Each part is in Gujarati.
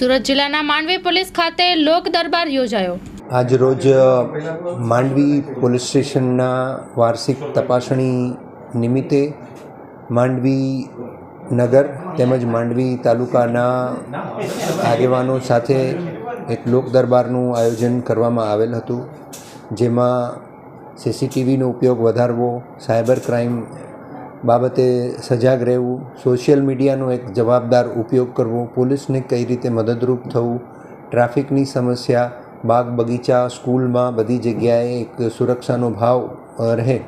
સુરત જિલ્લાના માંડવી પોલીસ ખાતે લોક દરબાર યોજાયો. આજ રોજ માંડવી પોલીસ સ્ટેશનના વાર્ષિક તપાસણી નિમિત્તે માંડવી નગર તેમજ માંડવી તાલુકાના આગેવાનો સાથે એક લોક દરબારનું આયોજન કરવામાં આવેલ હતું, જેમાં સીસીટીવીનો ઉપયોગ વધારવો, સાયબર ક્રાઇમ બાબતે સજાગ રહેવું, સોશિયલ મીડિયાનો એક જવાબદાર ઉપયોગ કરવો, પોલીસને કઈ રીતે મદદરૂપ થવું, ટ્રાફિકની સમસ્યા, બાગ બગીચા, સ્કૂલમાં બધી જગ્યાએ એક સુરક્ષાનો ભાવ રહે,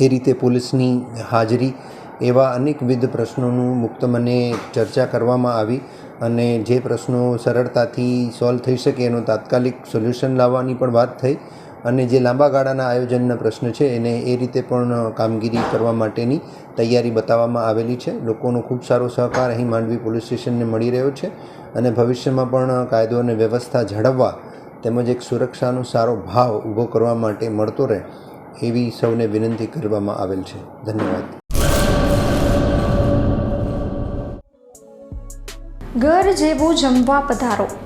એ રીતે પોલીસની હાજરી એવા અનેકવિધ પ્રશ્નોનું મુક્ત મને ચર્ચા કરવામાં આવી અને જે પ્રશ્નો સરળતાથી સોલ્વ થઈ શકે એનું તાત્કાલિક સોલ્યુશન લાવવાની પણ વાત થઈ. અને જે લાંબા ગાળાના આયોજનના પ્રશ્ન છે, એને એ રીતે પણ કામગીરી કરવા માટેની તૈયારી બતાવવામાં આવેલી છે. લોકોનો ખૂબ સારો સહકાર અહીં માંડવી પોલીસ સ્ટેશનને મળી રહ્યો છે અને ભવિષ્યમાં પણ કાયદો અને વ્યવસ્થા જાળવવા તેમજ એક સુરક્ષાનો સારો ભાવ ઊભો કરવા માટે મળતો રહે એવી સૌને વિનંતી કરવામાં આવેલ છે. ધન્યવાદ. ઘર જેવું જમવા પધારો.